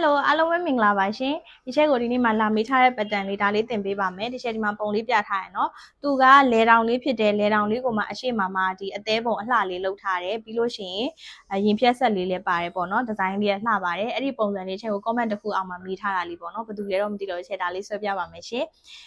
Hello အားလုံးပဲမင်္ဂလာပါရှင်ဒီချက်ကိုဒီနေ့မှလာမေးထားတဲ့ပတ်တန်လေးဒါလေးသင်ပေးပါမယ်ဒီချက်ဒီမှာပုံလေးပြထားရနော်သူကလဲတောင်လေးဖြစ်တယ်လဲတောင်လေးကိုမှအရှိမမှာဒီအသေးပုံအလှလေးလုပ်ထားတယ်ပြီးလို့ရှိရင်အရင်ဖြတ်ဆက်လေးလည်းပါတယ်ပေါ့နော်ဒီဇိုင်းလေးလှပါတယ်အဲ့ဒီပုံစံလေးချက်ကို comment တစ်ခုအောက်မှာမေးထားတာလေးပေါ့နော်ဘယ်သူလဲတော့မသိတော့ချက်ဒါလေးဆွဲပြပါမယ်ရှင်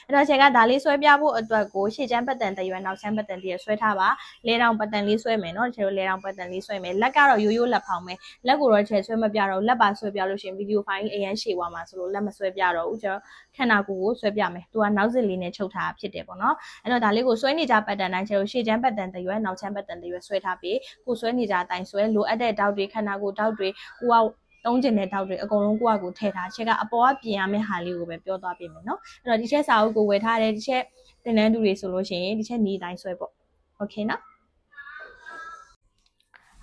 အဲ့တော့ချက်ကဒါလေးဆွဲပြဖို့အတွက်ကိုရှေ့ချမ်းပတ်တန်တရွယ်နောက်ချမ်းပတ်တန်တရွယ်ဆွဲထားပါလဲတောင်ပတ်တန်လေးဆွဲမယ်နော်ချက်ကိုလဲတောင်ပတ်တန်လေးဆွဲမယ်လက်ကတော့ရိုးရိုးလက်ဖောင်းမယ်လက်ကိုတော့ချက်ဆွဲမပြတော့လက်ပါဆွဲပြလို့ရှိရင်ဗီဒီယိုဖိုင်အရင်ရှေ့သွားမှာဆိုလို့လက်မဆွဲပြတော့ဘူးကျွန်တော်ခန္ဓာကိုယ်ကိုဆွဲပြမယ်သူကနောက်စစ်လေးနဲ့ချုပ်ထားဖြစ်တယ်ပေါ့နော်အဲ့တော့ဒါလေးကိုဆွဲနေကြပတ်တန်တိုင်းချက်ကိုရှေ့ချမ်းပတ်တန်တရွယ်နောက်ချမ်းပတ်တန်တရွယ်ဆွဲထားပြီးကိုဆွဲနေကြအတိုင်းဆွဲလိုအပ်တဲ့တောက်တွေခန္ဓာကိုယ်တောက်တွေကိုကတုံးကျင်တဲ့တောက်တွေအကုန်လုံးကိုယ့်အကူထည့်ထားချက်ကအပေါ်ကပြင်ရမယ့်ဟာလေးကိုပဲပြောသွားပြင်မယ်နော်အဲ့တော့ဒီချက်စာအုပ်ကိုဝယ်ထားတယ်ဒီချက်တင်တန်းတူတွေဆိုလို့ရှိရင်ဒီချက်နေတိုင်းဆွဲပေါ့โอเคနော်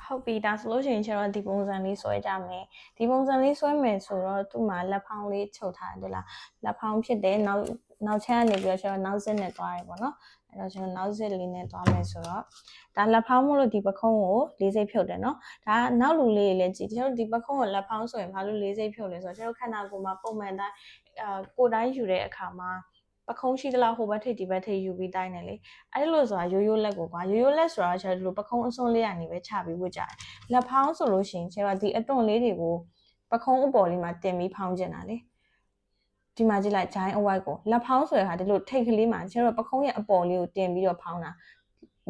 ဟုတ်ပြီဒါဆိုလို့ရှိရင်ကျွန်တော်ဒီပုံစံလေးဆွဲကြမယ်ဒီပုံစံလေးဆွဲမယ်ဆိုတော့သူ့မှာလက်ဖောင်းလေးချုပ်ထားတယ်လားလက်ဖောင်းဖြစ်တယ်နောက်နောက်ချမ်းကနေပြီးတော့ကျွန်တော်နောက်စစ်နဲ့သွားရပေါ့နော်အဲ့တော့ကျွန်တော်နောက်စစ်လေးနဲ့သွားမယ်ဆိုတော့ဒါလက်ဖောင်းမို့လို့ဒီပခုံးကိုလေးစိတ်ဖြုတ်တယ်နော်ဒါနောက်လူလေးလေးကြည့်ကျွန်တော်ဒီပခုံးကိုလက်ဖောင်းဆိုရင်ဘာလို့လေးစိတ်ဖြုတ်လဲဆိုတော့ကျွန်တော်ခန္ဓာကိုယ်မှာပုံမှန်တိုင်းအာကိုယ်တိုင်းယူတဲ့အခါမှာ ပခုံးရှိသလားဟိုဘက်ထိပ်ဒီဘက်ထိပ်ယူပြီးတိုင်းတယ်လေအဲ့လိုဆိုတာရိုးရိုးလက်ကိုကွာရိုးရိုးလက်ဆိုတာကျွန်တော်ဒီလိုပခုံးအစွန်းလေးကနေပဲချပြီးဝတ်ကြတယ်လက်ဖောင်းဆိုလို့ရှိရင်ကျွန်တော်ဒီအတွန့်လေးတွေကိုပခုံးအပေါ်လေးမှာတင်ပြီးဖောင်းကျင်တာလေဒီမှာကြည့်လိုက်ဂျိုင်းအဝိုက်ကိုလက်ဖောင်းဆိုရတာဒီလိုထိတ်ကလေးမှာကျွန်တော်ပခုံးရဲ့အပေါ်လေးကိုတင်ပြီးတော့ဖောင်းတာ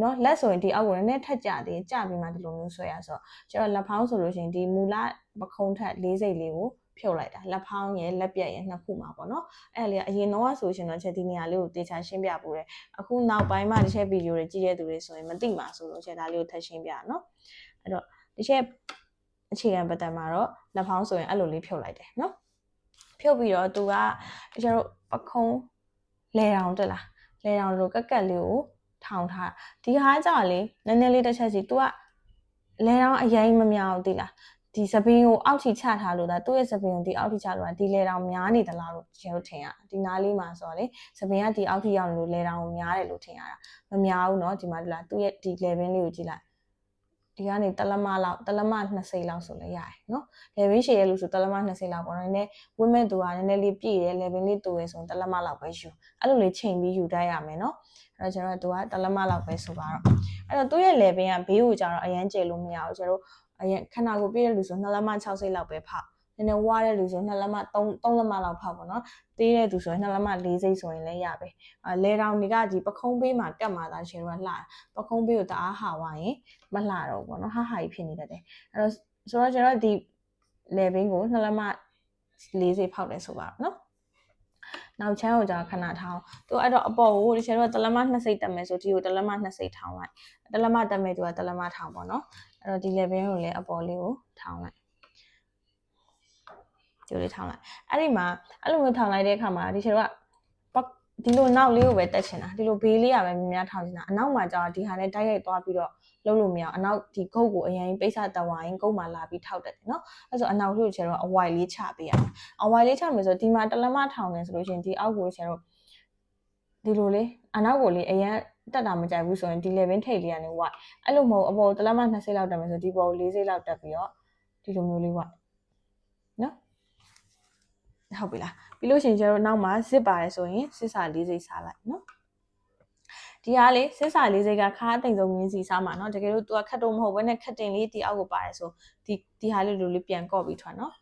နော်လက်ဆိုရင်ဒီအောက်ကိုနည်းနည်းထက်ကြသေးကြပြီးမှဒီလိုမျိုးဆွဲရဆိုတော့ကျွန်တော်လက်ဖောင်းဆိုလို့ရှိရင်ဒီမူလပခုံးထက်လေးစိတ်လေးကို ဖြုတ်လိုက်တာလက်ဖောင်းရဲ့လက်ပြက်ရဲ့နှစ်ခုမှာပေါ့နော်အဲ့လေအရင်တော့ဆိုရှင်တော့ချက်ဒီနေရာလေးကိုတေချာရှင်းပြပို့တယ်အခုနောက်ပိုင်းမှာဒီချက်ဗီဒီယိုတွေကြည့်တဲ့သူတွေဆိုရင်မသိမှာဆိုလို့ချက်ဒါလေးကိုထပ်ရှင်းပြနော်အဲ့တော့ဒီချက်အခြေခံပတ်သက်မှာတော့လက်ဖောင်းဆိုရင်အဲ့လိုလေးဖြုတ်လိုက်တယ်နော်ဖြုတ်ပြီးတော့သူကကျတို့ပခုံးလဲတောင်တက်လားလဲတောင်လိုကက်ကက်လေးကိုထောင်ထားဒီဟာကြောင့်လေနည်းနည်းလေးတစ်ချက်စီ तू ကလဲတောင်အရင်မမြောက်သေးလား ဒီစပင်းကိုအောက်ထိချထားလို့ဒါသူ့ရဲ့စပင်းကိုဒီအောက်ထိချလို့ဒါဒီလေတောင်များနေသလားလို့ကျွန်တော်ထင်ရဒီနားလေးမှာဆိုတော့လေစပင်းကဒီအောက်ထိရောက်နေလို့လေတောင်ကိုများတယ်လို့ထင်ရတာမများဘူးเนาะဒီမှာဒီလားသူ့ရဲ့ဒီ level လေးကိုကြည့်လိုက်ဒီကနေတလမလောက်တလမ20လောက်ဆိုလဲရတယ်เนาะ level ရှည်ရလို့ဆိုတလမ20လောက်ပေါ့နော်နည်းနည်းဝင်းမဲ့သူကနည်းနည်းလေးပြည့်တယ် level လေးတူရဆိုတလမလောက်ပဲယူအဲ့လိုလေးချိန်ပြီးယူတတ်ရမယ်เนาะအဲ့တော့ကျွန်တော်ကသူကတလမလောက်ပဲဆိုပါတော့အဲ့တော့သူ့ရဲ့ level ကဘေးကိုကြတော့အရန်ကျလို့မရဘူးကျွန်တော် အရင်ခဏကိုပြည့်တဲ့လူဆို2လက်မ6စိတ်လောက်ပဲဖောက်နည်းနည်းဝါတဲ့လူဆို2လက်မ3 3လက်မလောက်ဖောက်ပေါ့နော်သေးတဲ့သူဆိုရင်2လက်မ4စိတ်ဆိုရင်လည်းရပဲအဲလဲတောင်တွေကဒီပခုံးပေးမှာကတ်မှာသာရှင်တို့ကလှပခုံးပေးကိုတအားဟာဝိုင်းမလှတော့ဘူးပေါ့နော်ဟာဟာကြီးဖြစ်နေတတ်တယ်အဲ့တော့ဆိုတော့ကျွန်တော်ဒီ level ကို2လက်မ4စိတ်ဖောက်တယ်ဆိုပါတော့နော်နောက်ချမ်းကိုကြာခဏထောင်းသူအဲ့တော့အပေါ်ကိုဒီချင်တော့တလမ2စိတ်တက်မယ်ဆိုဒီကိုတလမ2စိတ်ထောင်းလိုက်တလမတက်မယ်သူကတလမထောင်းပေါ့နော်အဲ့တော့ဒီ level ကိုလည်းအပေါ်လေးကိုထောင်းလိုက်ဒီလိုထောင်းလိုက်အဲ့ဒီမှာအဲ့လိုမျိုးထောင်းလိုက်တဲ့အခါမှာဒီချင်တော့ဒီလိုနောက်လေးကိုပဲတက်ချင်တာဒီလိုဘေးလေးကပဲများများထောင်းချင်တာအနောက်မှာကြာဒီဟာနဲ့တိုက်ရိုက်သွားပြီးတော့လုံးလို့မရအောင်အနောက်ဒီဂုတ်ကိုအရင်ပိတ်စတဝိုင်းဂုတ်မှာလာပြီးထောက်တယ်နော်အဲဆိုအနောက်လို့ကျတော့အဝိုင်လေးချပေးရအောင်အဝိုင်လေးချမယ်ဆိုဒီမှာတလမထောင်နေဆိုလို့ရှိရင်ဒီအောက်ကိုကျတော့ဒီလိုလေးအနောက်ကိုလေးအရင် တက်တာမကြိုက်ဘူးဆိုရင်ဒီ level ထိတ်လေးရနေဝိုက်အဲ့လိုမဟုတ်အပေါ်တလက်မ20လောက်တက်မယ်ဆိုဒီပေါ်40လောက်တက်ပြီးတော့ဒီလိုမျိုးလေးဝိုက်နော်ဟုတ်ပြီလားပြီးလို့ရှိရင်ကျတော့နောက်မှာစစ်ပါတယ်ဆိုရင်စစ်စာ၄စိတ်စားလိုက်နော်ဒီကလေစစ်စာ၄စိတ်ကခါအသိဆုံးမြင်းစီစားမှာနော်တကယ်လို့ तू ကခတ်တော့မဟုတ်ဘဲနဲ့ခတ်တင်လေးဒီအောက်ကိုပါတယ်ဆိုဒီဒီဟာလေးလိုလေးပြန်ကော့ပြီးထွက်နော်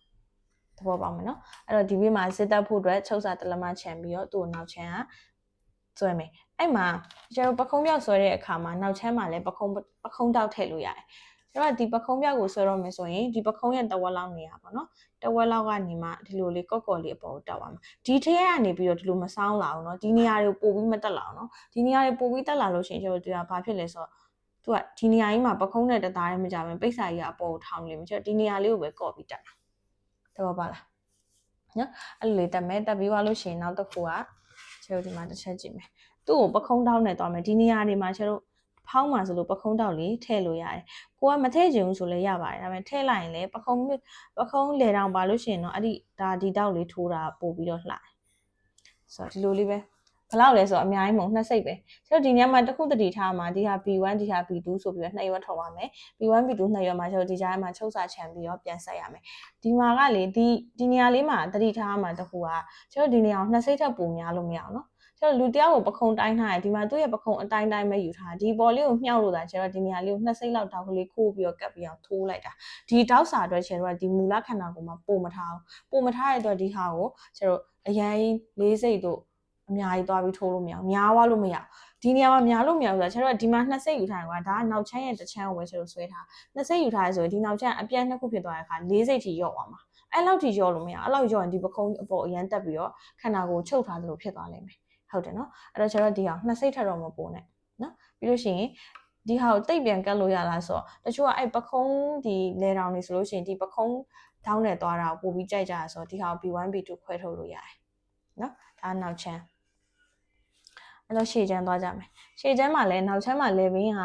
သဘောပေါက်မယ်နော်အဲ့တော့ဒီဘေးမှာစစ်တက်ဖို့အတွက်ချုပ်စာတလမချန်ပြီးတော့သူ့ကိုနောက်ချန်ကစွဲမယ် အဲ့မှာကျွန်တော်ပခုံးပြောက်ဆွဲတဲ့အခါမှာနောက်ချမ်းမှာလည်းပခုံးပခုံးတောက်ထည့်လို့ရတယ်ကျွန်တော်ကဒီပခုံးပြောက်ကိုဆွဲတော့မယ်ဆိုရင်ဒီပခုံးရဲ့တဝက်လောက်နေရပါတော့တဝက်လောက်ကနေမှဒီလိုလေးကော့ကော့လေးအပေါ်တောက်ပါမယ်ဒီထက်ကနေပြီးတော့ဒီလိုမဆောင်းလာအောင်နော်ဒီနေရာတွေကိုပို့ပြီးမတက်လာအောင်နော်ဒီနေရာတွေပို့ပြီးတက်လာလို့ရှိရင်ကျွန်တော်တို့ကဘာဖြစ်လဲဆိုတော့သူကဒီနေရာကြီးမှာပခုံးနဲ့တသားရဲမကြဘူးပိဿာကြီးကအပေါ်ကိုထောင်းနေလို့ကျွန်တော်ဒီနေရာလေးကိုပဲကော့ပြီးတက်တာတဘောပါလားနော်အဲ့လိုလေးတက်မယ်တက်ပြီးသွားလို့ရှိရင်နောက်တစ်ခုကကျွန်တော်ဒီမှာတစ်ချက်ကြည့်မယ် သူ့ကိုပခုံးတောင်းနဲ့သွားမယ်ဒီနေရာတွေမှာကျွန်တော်ဖောင်းမှာဆိုလို့ပခုံးတောက်လေးထည့်လို့ရတယ်။ကိုကမထည့်ချင်ဘူးဆိုလည်းရပါတယ်။ဒါပေမဲ့ထည့်လိုက်ရင်လည်းပခုံးပခုံးလေတောင်ပါလို့ရှိရင်တော့အဲ့ဒီဒါဒီတောက်လေးထိုးတာပို့ပြီးတော့လှတယ်။ဆိုတော့ဒီလိုလေးပဲ ဘယ်လောက်လဲဆိုတော့အများကြီးမဟုတ်နှစ်စိတ်ပဲကျွန်တော်ဒီညမှာတစ်ခုတတိထားမှာဒီဟာ B1 ဒီဟာ B2 ဆိုပြီးတော့နှစ်ရွက်ထော်ပါမယ် B1 B2 နှစ်ရွက်မှာကျွန်တော်ဒီကြားမှာချုပ်စာချန်ပြီးတော့ပြန်ဆက်ရမယ်ဒီမှာကလေဒီဒီနေရာလေးမှာတတိထားမှာတခုကကျွန်တော်ဒီနေရာကိုနှစ်စိတ်ထပ်ပုံများလို့မရအောင်နော်ကျွန်တော်လူတယောက်ကိုပခုံတိုင်းထားတယ်ဒီမှာသူ့ရဲ့ပခုံအတိုင်းတိုင်းပဲယူထားဒီဘော်လေးကိုမြှောက်လို့တာကျွန်တော်ဒီနေရာလေးကိုနှစ်စိတ်လောက်တောက်ကလေးခိုးပြီးတော့ကပ်ပြီးအောင်ထိုးလိုက်တာဒီတောက်စာအတွက်ကျွန်တော်ကဒီမူလခန္ဓာကိုယ်မှာပုံမထားဘူးပုံမထားတဲ့အတွက်ဒီဟာကိုကျွန်တော်အရင်လေးစိတ်တို့ အများကြီးသွားပြီးထိုးလို့မရအောင်များသွားလို့မရဒီနေရာမှာများလို့မရဘူးဆိုတော့ကျွန်တော်ဒီမှာနှစ်စိတ်ယူထားတယ်ကွာဒါကနောက်ချမ်းရဲ့တစ်ချမ်းကိုပဲကျွန်တော်ဆွဲထားနှစ်စိတ်ယူထားရဆိုရင်ဒီနောက်ချမ်းအပြတ်နှစ်ခုဖြစ်သွားတဲ့အခါလေးစိတ်ထိရော့သွားမှာအဲ့လောက်ထိရော့လို့မရအဲ့လောက်ရော့ရင်ဒီပခုံးအပေါ်အရန်တက်ပြီးတော့ခန္ဓာကိုယ်ချုပ်ထားသလိုဖြစ်သွားလိမ့်မယ်ဟုတ်တယ်နော်အဲ့တော့ကျွန်တော်ဒီဟာနှစ်စိတ်ထပ်တော့မပိုးနဲ့နော်ပြီးလို့ရှိရင်ဒီဟာကိုတိတ်ပြန်ကတ်လို့ရလားဆိုတော့တချို့ကအဲ့ပခုံးဒီလေတောင်နေဆိုလို့ရှိရင်ဒီပခုံးတောင်းနဲ့သွားတာကိုပို့ပြီးကြိုက်ကြရဆိုတော့ဒီဟာကို B1 B2 ခွဲထုတ်လို့ရတယ်နော်ဒါနောက်ချမ်း အဲ့တော့ရှေ့ချမ်းသွားကြမယ်ရှေ့ချမ်းမှာလည်းနောက်ချမ်းမှာလေဘင်းက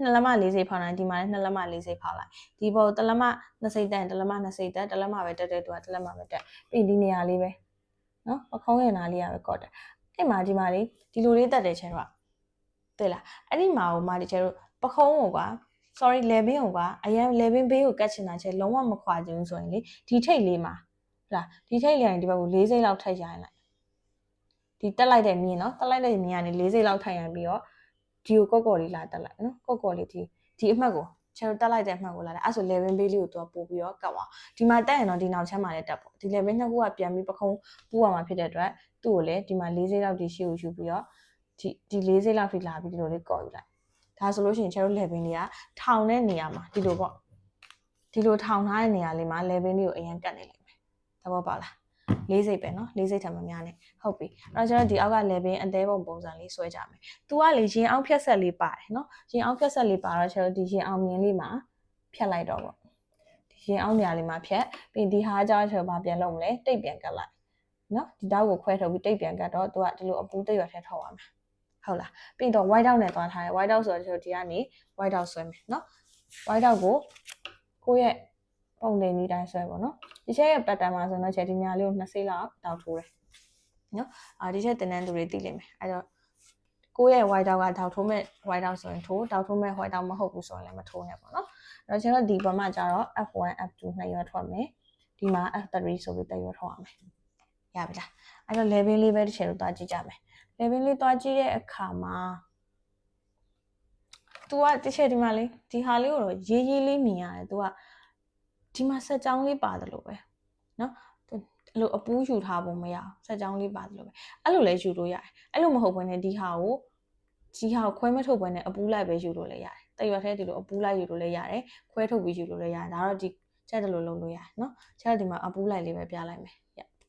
နှစ်လက်မ၄စိတ်ဖောက်လိုက်ဒီမှာလည်းနှစ်လက်မ၄စိတ်ဖောက်လိုက်ဒီဘောတစ်လက်မနှစ်စိတ်တက်တစ်လက်မနှစ်စိတ်တက်တစ်လက်မပဲတက်တက်တူတစ်လက်မပဲတက်ပြီးဒီနေရာလေးပဲနော်ပခုံးရနာလေးရပဲကော့တယ်အဲ့မှာဒီမှာလေးဒီလိုလေးတက်တယ်ချဲတော့တွေ့လားအဲ့ဒီမှာဟိုမှာဒီချဲတို့ပခုံးကိုကွာ sorry လေဘင်းကိုကအရင်လေဘင်းဘေးကိုကတ်ချင်တာချဲလုံးဝမခွာခြင်းဆိုရင်လေဒီထိတ်လေးမှာဟုတ်လားဒီထိတ်လေးရင်ဒီဘက်ကို၄စိတ်လောက်ထည့်ရရင်လိုက် ဒီတက်လိုက်တဲ့မြင်းနော်တက်လိုက်တဲ့မြင်းကနေ၄စိတ်လောက်ထိုင်ရပြီးတော့ဒီကိုကော့ကော်လေးလာတက်လိုက်နော်ကော့ကော်လေးဒီဒီအမှတ်ကိုကျွန်တော်တက်လိုက်တဲ့အမှတ်ကိုလာတယ်အဲ့ဆို level ဘေးလေးကိုတော့ပို့ပြီးတော့ကတ်သွားဒီမှာတက်ရင်တော့ဒီနောက်ချမ်းမှာလည်းတက်ပေါ့ဒီ level နှစ်ခုကပြန်ပြီးပခုံးပူရမှာဖြစ်တဲ့အတွက်သူ့ကိုလည်းဒီမှာ၄စိတ်လောက်ဒီရှေ့ကိုယူပြီးတော့ဒီဒီ၄စိတ်လောက်ထိလာပြီးဒီလိုလေးကော်ယူလိုက်ဒါဆိုလို့ရှိရင်ကျွန်တော် level လေးကထောင်တဲ့နေရာမှာဒီလိုပေါ့ဒီလိုထောင်ထားတဲ့နေရာလေးမှာ level လေးကိုအရင်ကတ်နေလိမ့်မယ်သဘောပေါက်လား လေးစိတ်ပဲเนาะလေးစိတ်ထပ်မများနဲ့ဟုတ်ပြီအဲ့တော့ကျွန်တော်ဒီအောက်က level အသေးပုံပုံစံလေးဆွဲကြမယ်။ तू ကလေရင်အောင်ဖြတ်ဆက်လေးပါတယ်เนาะရင်အောင်ဖြတ်ဆက်လေးပါတော့ကျွန်တော်ဒီရင်အောင်မြင်လေးမှာဖြတ်လိုက်တော့ပေါ့ဒီရင်အောင်နေရာလေးမှာဖြတ်ပြီးဒီဟာကြောင့်ကျွန်တော်ဗာပြန်လုပ်မလဲတိတ်ပြန်ကတ်လိုက်เนาะဒီတောက်ကိုခွဲထုတ်ပြီးတိတ်ပြန်ကတ်တော့ तू ကဒီလိုအပူတိတ်ရွက်ထဲထောက်ရမှာဟုတ်လားပြီးတော့ white out နဲ့သွားထားတယ် white out ဆိုတော့ကျွန်တော်ဒီကနေ white out ဆွဲမယ်เนาะ white out ကိုကိုယ့်ရဲ့ ပုံတင်ဒီတိုင်းဆွဲပေါ့နော်ဒီချက်ရဲ့ pattern မှာဆိုတော့ချက်ဒီညာလေးကိုနှစ်စိလောက်တောက်ထိုးတယ်နော်အာဒီချက်တင်တန်းသူတွေသိလိမ့်မယ်အဲ့တော့ကိုယ့်ရဲ့ white out ကတောက်ထိုးမဲ့ white out ဆိုရင်ထိုးတောက်ထိုးမဲ့ white out မဟုတ်ဘူးဆိုရင်လည်းမထိုးနဲ့ပေါ့နော်အဲ့တော့ကျွန်တော်ဒီဘက်မှာကျတော့ F1 F2 နှစ်ရွက်ထွက်မယ်ဒီမှာ F3 ဆိုပြီးတစ်ရွက်ထွက်ရမယ်ရပြီလားအဲ့တော့ level လေးပဲတစ်ချက်လို့တွားကြည့်ကြမယ် level လေးတွားကြည့်တဲ့အခါမှာ तू ကတစ်ချက်ဒီမှာလေးဒီဟာလေးကိုတော့ရေးရေးလေးမြင်ရတယ် तू က ဒီမှာဆက်ကြောင်းလေးပါတယ်လို့ပဲနော်အဲ့လိုအပူးယူထားပုံမရအောင်ဆက်ကြောင်းလေးပါတယ်လို့ပဲအဲ့လိုလဲယူလို့ရတယ်အဲ့လိုမဟုတ်ဘဲနဲ့ဒီဟာကိုဒီဟာကိုခွဲမထုတ်ဘဲနဲ့အပူးလိုက်ပဲယူလို့လည်းရတယ်တရွက်ထဲဒီလိုအပူးလိုက်ယူလို့လည်းရတယ်ခွဲထုတ်ပြီးယူလို့လည်းရတယ်ဒါတော့ဒီချက်တလို့လုပ်လို့ရတယ်နော်ချက်ဒီမှာအပူးလိုက်လေးပဲပြလိုက်မယ်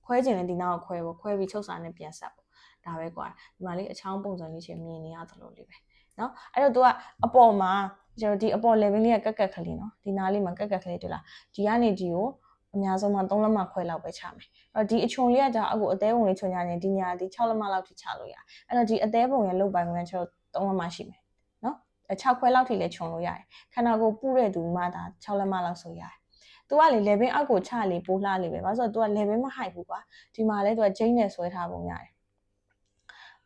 ခွဲကျင်လည်းဒီနောက်ကိုခွဲပေါ့ခွဲပြီးချုပ်စာနဲ့ပြန်ဆက်ပေါ့ဒါပဲကွာဒီမှာလေးအချောင်းပုံစံလေးချင်းမြင်နေရသလိုလေးပဲ နော်အဲ့တော့ तू ကအပေါ်မှာကျွန်တော်ဒီအပေါ် level လေးကကက်ကက်ကလေးနော်ဒီနားလေးမှာကက်ကက်ကလေးတွေ့လားဒီကနေဒီကိုအများဆုံးမှ3လက်မခွဲလောက်ပဲချမယ်အဲ့တော့ဒီအချုံလေးကကြာအခုအသေးပုံလေးချုံညာနေဒီညာဒီ6လက်မလောက်ထိချလို့ရအဲ့တော့ဒီအသေးပုံရဲ့လုတ်ပိုင်းကကျွန်တော်3လက်မရှိမယ်နော်6ခွဲလောက်ထိလည်းခြုံလို့ရတယ်ခန္ဓာကိုယ်ပူတဲ့သူမှဒါ6လက်မလောက်ဆိုရတယ် तू ကလေ level အောက်ကိုချလေပိုးလှလေပဲဘာလို့ဆိုတော့ तू က level မဟိုက်ဘူးကွာဒီမှာလဲ तू ကဂျိမ်းနဲ့ဆွဲထားပုံရတယ်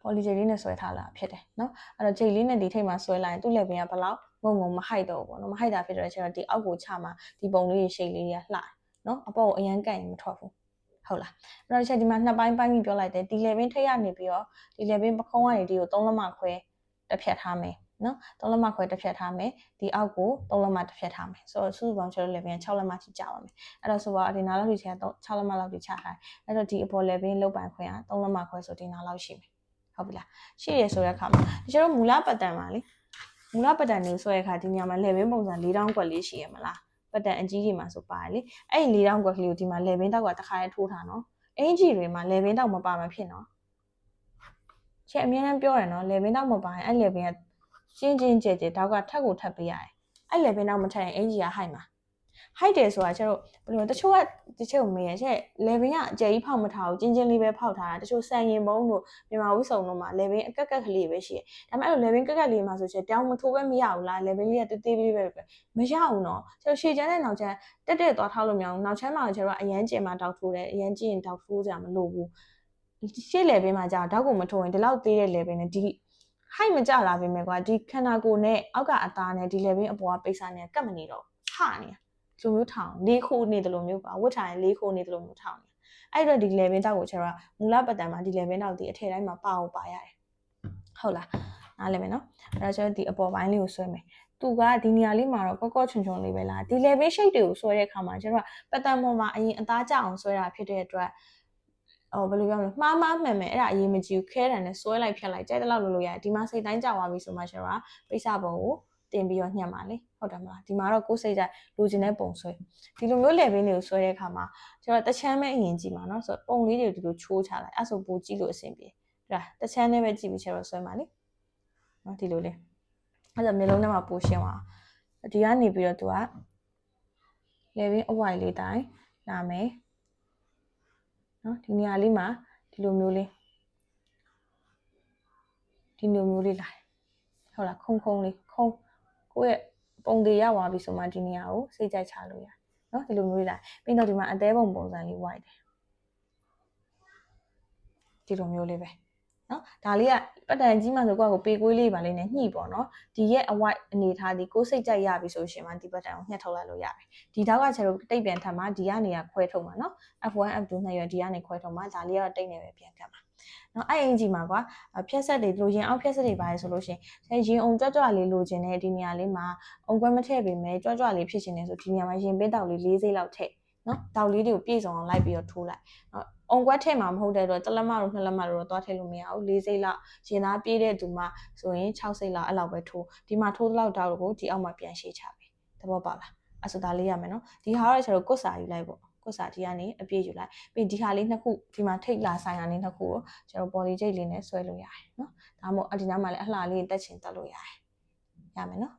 ဟိုလီဂျယ်လေးနဲ့ဆွဲထားလာဖြစ်တယ်နော်အဲ့တော့ဂျိတ်လေးနဲ့ဒီထိပ်မှာဆွဲလိုက်ရင်သူ့လက်ပင်ကဘလောက်ငုံငုံမဟိုက်တော့ဘူးပေါ့နော်မဟိုက်တာဖြစ်တော့ကျတော့ဒီအောက်ကိုချမှာဒီပုံလေးရှိတ်လေးတွေကလှနော်အပေါ်ကိုအရန်ကန့်ရင်မထွက်ဘူးဟုတ်လားအဲ့တော့ချက်ဒီမှာနှစ်ပိုင်းပိုင်းပြီးပြောလိုက်တယ်ဒီလေပင်ထိပ်ကနေပြီးတော့ဒီလေပင်ပခုံးကနေဒီကိုသုံးလက်မခွဲတစ်ဖြတ်ထားမယ်နော်သုံးလက်မခွဲတစ်ဖြတ်ထားမယ်ဒီအောက်ကိုသုံးလက်မတစ်ဖြတ်ထားမယ်ဆိုတော့စုစုပေါင်းကျတော့ level 6လက်မထိကြပါမယ်အဲ့တော့ဆိုတော့ဒီနားလောက်ထိချ6လက်မလောက်ထိချထားတယ်အဲ့တော့ဒီအပေါ် level လောက်ပိုင်ခွဲက3လက်မခွဲဆိုဒီနားလောက်ရှိမယ် ဟုတ်ပြီလားရှိရဆိုတဲ့အခါမှာဒီကျတော့မူလပတ်တန်ပါလေမူလပတ်တန်နေဆိုတဲ့အခါဒီညမှာလေဘင်းပုံစံ၄တောင်းကွက်လေးရှိရမလားပတ်တန်အကြီးကြီးမှာဆိုပါတယ်လေအဲ့ဒီ၄တောင်းကွက်ကလေးကိုဒီမှာလေဘင်းတောက်ကတခါရဲထိုးထားနော်အင်ဂျီတွေမှာလေဘင်းတောက်မပါမှဖြစ်နော်ချက်အများအားပြောရနော်လေဘင်းတောက်မပါရင်အဲ့လေဘင်းကရှင်းချင်းကြဲကြဲတောက်ကထက်ကိုထပ်ပေးရတယ်အဲ့လေဘင်းတောက်မထက်ရင်အင်ဂျီကဟိုက်မှာ ဟိုက်တယ်ဆိုတာကျတော့ဘယ်လိုတချို့ကတချို့မေးရချက်လေဘင်းကအကျယ်ကြီးဖောက်မထားဘူးကျင်းချင်းလေးပဲဖောက်ထားတာတချို့ဆန်ရင်ဘုံတို့မြန်မာဝိစုံတို့မှာလေဘင်းအကက်ကက်ကလေးပဲရှိတယ်ဒါပေမဲ့အဲ့လိုလေဘင်းကက်ကက်လေးမှာဆိုချက်တောင်းမထိုးပဲမရဘူးလားလေဘင်းလေးကတေးသေးလေးပဲမရဘူးနော်ကျတော့ရှေ့ချမ်းနဲ့နောက်ချမ်းတက်တက်သွားထားလို့မရဘူးနောက်ချမ်းမှာကျတော့အရန်ကျင်မှာတောက်ထိုးတယ်အရန်ကျင်တောက်ထိုးကြမလို့ဘူးရှေ့လေဘင်းမှာကြာတော့တောက်ကိုမထိုးရင်ဒီလောက်သေးတဲ့လေဘင်းနဲ့ဒီ height မကြလာပြင်မဲ့ကွာဒီခန္ဓာကိုယ်နဲ့အောက်ကအသားနဲ့ဒီလေဘင်းအပေါ်ကပိတ်စာနဲ့ကတ်မနေတော့ဟနေဒီ လိုမျိုးထောင်လေးခိုးနေတယ်လို့မျိုးပါဝတ်ထားရင်လေးခိုးနေတယ်လို့မျိုးထောင်နေအဲ့တော့ဒီလေဘင်းတောက်ကိုကျတော့မူလပတ်တန်မှာဒီလေဘင်းတောက်ဒီအထည်တိုင်းမှာပါအောင်ပါရတယ်ဟုတ်လားနားလည်မယ်နော်အဲ့တော့ကျတော့ဒီအပေါ်ပိုင်းလေးကိုဆွဲမယ်သူကဒီနေရာလေးမှာတော့ကော့ကော့ချွန်ချွန်လေးပဲလားဒီလေဘင်း shape တွေကိုဆွဲတဲ့အခါမှာကျတော့ပတ်တန်ပေါ်မှာအရင်အသားကျအောင်ဆွဲတာဖြစ်တဲ့အတွက်ဟိုဘယ်လိုပြောမလဲမှားမှားမှန်မှန်အဲ့ဒါအရေးမကြီးဘူးခဲတံနဲ့ဆွဲလိုက်ဖြတ်လိုက်ကြိုက်တဲ့လောက်လုပ်လို့ရတယ်ဒီမှာစိတ်တိုင်းကြသွားပြီဆိုမှကျတော့ပိဿပုံကို တင်ပြီးတော့ညှက်ပါလေဟုတ်တယ်မလားဒီမှာတော့ကိုယ်စိတ်ကြလူကျင်တဲ့ပုံဆွဲဒီလိုမျိုး level တွေကိုဆွဲတဲ့အခါမှာကျွန်တော်တချမ်းမဲ့အရင်ကြည့်မှာနော်ဆိုတော့ပုံလေးတွေဒီလိုချိုးချလိုက်အဲ့ဆိုပိုကြည့်လို့အဆင်ပြေဒါတချမ်းနဲ့ပဲကြည့်ပြီးချက်တော့ဆွဲပါလေနော်ဒီလိုလေးအဲ့ဒါမျိုးလုံးထဲမှာပိုရှင်းသွားဒီကနေပြီးတော့သူက level အဝိုင်လေးတိုင်းလာမယ်နော်ဒီနေရာလေးမှာဒီလိုမျိုးလေးဒီလိုမျိုးလေးလာဟုတ်လားခုံခုံလေးခုံ ကိုယ့်ရဲ့ပုံသေးရသွားပြီဆိုမှဒီနေရာကိုစိတ်ကြိုက်ချလို့ရနော်ဒီလိုမျိုးလေးလာပြီးတော့ဒီမှာအသေးပုံပုံစံလေးဝိုက်တယ်ဒီလိုမျိုးလေးပဲနော်ဒါလေးကပတ်တန်ကြီးမှဆိုကိုယ့်ကိုပေကွေးလေးပါလေးနဲ့ညှိပေါ့နော်ဒီရဲ့အဝိုက်အနေထားဒီကိုယ်စိတ်ကြိုက်ရပြီဆိုရှင်မှဒီပတ်တန်ကိုညှက်ထုတ်လိုက်လို့ရတယ်ဒီတောက်ကကျတော့တိတ်ပြန်ထပ်မှာဒီကနေကခွဲထုတ်မှာနော် F1 F2 နှစ်ရွက်ဒီကနေခွဲထုတ်မှာဒါလေးကတော့တိတ်နေပဲပြန်ကတ်မှာ နော်အဲ့အင်ဂျီမှာကွာဖြက်ဆက်တွေလိုချင်အောင်ဖြက်ဆက်တွေပါတယ်ဆိုလို့ရှင်အဲရင်အောင်ကြွကြွလေးလိုချင်တဲ့ဒီနေရာလေးမှာအုံကွဲမထည့်ပေမဲ့ကြွကြွလေးဖြစ်ချင်တယ်ဆိုဒီနေရာမှာရင်ပေးတောက်လေး၄စိလောက်ထည့်နော်တောက်လေးတွေကိုပြည့်စုံအောင်လိုက်ပြီးတော့ထိုးလိုက်နော်အုံကွက်ထည့်မှာမဟုတ်တဲ့တော့တလက်မတို့နှစ်လက်မတို့တော့သွားထည့်လို့မရဘူး၄စိလောက်ရင်သားပြည့်တဲ့သူမှဆိုရင်6စိလောက်အဲ့လောက်ပဲထိုးဒီမှာထိုးလောက်တောက်ကိုဒီအောက်မှာပြန်ရှေ့ချပြီသဘောပေါက်လားအဲ့ဆိုဒါလေးရမယ်နော်ဒီဟာတော့ကျတော့ကုတ်စာယူလိုက်ပေါ့ ကိုစာဒီကနေအပြည့်ယူလိုက်ပြီးဒီဟာလေးနှစ်ခုဒီမှာထိတ်လာဆိုင်ဟာလေးနှစ်ခုကိုကျွန်တော် body shape လေးနဲ့ဆွဲလို့ရတယ်နော်ဒါမှမဟုတ်အဒီနားမှာလည်းအလှလေးတက်ချင်တက်လို့ရတယ်ရမယ်နော်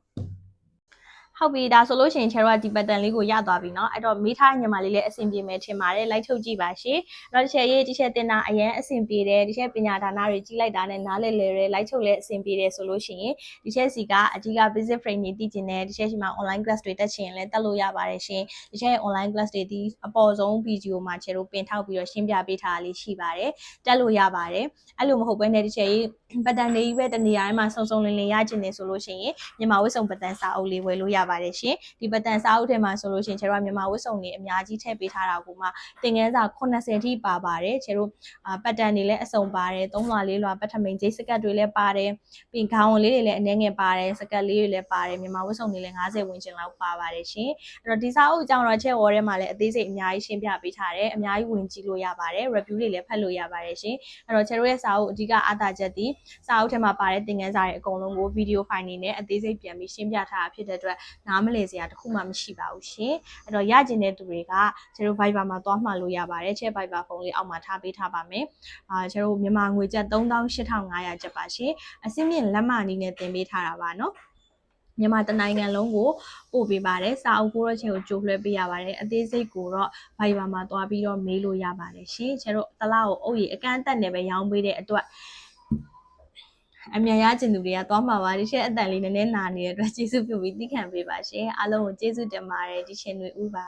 ဟုတ်ပြီဒါဆိုလို့ရှိရင်ချယ်တော့ဒီ pattern လေးကိုရသွားပြီเนาะအဲ့တော့မေးထားညီမလေးလည်းအဆင်ပြေမယ်ထင်ပါတယ်လိုက်ထုတ်ကြည့်ပါရှင်အဲ့တော့တစ်ချက်ရေးတစ်ချက်တင်တာအရင်အဆင်ပြေတယ်တစ်ချက်ပညာဒါနတွေကြီးလိုက်တာနဲ့နားလဲလဲရဲလိုက်ထုတ်လဲအဆင်ပြေတယ်ဆိုလို့ရှိရင်ဒီချက်စီကအဓိက visit frame တွေတည်ကျင်တယ်ဒီချက်ရှိမှာ online class တွေတက်ချင်ရင်လည်းတက်လို့ရပါတယ်ရှင်ဒီချက် online class တွေဒီအပေါ်ဆုံး video မှာချယ်တို့ပင်ထောက်ပြီးတော့ရှင်းပြပေးထားတာလေးရှိပါတယ်တက်လို့ရပါတယ်အဲ့လိုမဟုတ်ဘဲနဲ့ဒီချက်ရေး pattern တွေကြီးပဲတနေရာတိုင်းမှာစုံစုံလင်လင်ရကျင်နေဆိုလို့ရှိရင်မြန်မာဝတ်စုံ pattern စာအုပ်လေးဝယ်လို့ရ ပါတယ်ရှင်ဒီပတ်တန်စာအုပ်ထဲမှာဆိုလို့ရှိရင်ကျတို့မြန်မာဝတ်စုံတွေအများကြီးထည့်ပေးထားတာကိုမှတင်ငန်းစာ80ထိပါပါတယ်ကျတို့ပတ်တန်တွေလည်းအစုံပါတယ်သုံးလွာလေးလွာပထမိန်ဂျိတ်စကတ်တွေလည်းပါတယ်ပြီးခေါင်းဝင်လေးတွေလည်းအနည်းငယ်ပါတယ်စကတ်လေးတွေလည်းပါတယ်မြန်မာဝတ်စုံတွေလည်း90ဝန်းကျင်လောက်ပါပါတယ်ရှင်အဲ့တော့ဒီစာအုပ်အကြောင်းတော့ချက်ဝေါ်ထဲမှာလည်းအသေးစိတ်အများကြီးရှင်းပြပေးထားတယ်အများကြီးဝင်ကြည့်လို့ရပါတယ် review တွေလည်းဖတ်လို့ရပါတယ်ရှင်အဲ့တော့ကျတို့ရဲ့စာအုပ်အဓိကအားသာချက်ဒီစာအုပ်ထဲမှာပါတဲ့သင်ခန်းစာတွေအကုန်လုံးကိုဗီဒီယိုဖိုင်တွေနဲ့အသေးစိတ်ပြန်ပြီးရှင်းပြထားတာဖြစ်တဲ့အတွက်နားမလည်စရာတခုမှမရှိပါဘူးရှင်အဲ့တော့ရကျင်တဲ့သူတွေကကျတို့ Viber မှာသွားမှလို့ရပါတယ်ချက် Viber ဖုန်းလေးအောက်မှာထားပေးထားပါမယ်အာကျတို့မြန်မာငွေကျပ်38,500ကျပ်ပါရှင်အစင်းမြင့်လက်မနီးနဲ့တင်ပေးထားတာပါနော်မြန်မာတနိုင်ငံလုံးကိုပို့ပေးပါတယ်စာအုပ်ကိုတော့ချင်းကိုကြိုလွှဲပေးရပါတယ်အသေးစိတ်ကိုတော့ Viber မှာသွားပြီးတော့မေးလို့ရပါတယ်ရှင်ကျတို့တလားကိုအုပ်ရည်အကန့်အသတ်နဲ့ပဲရောင်းပေးတဲ့အတွက် အမြန်ရကျင်သူတွေကသွားမှာပါဒီရှက်အတန်လေးနည်းနည်းနာနေတဲ့အတွက်ကျေးဇူးပြုပြီးသိခံပေးပါရှင်အားလုံးကိုကျေးဇူးတင်ပါတယ်ဒီရှင်တွေဥပါ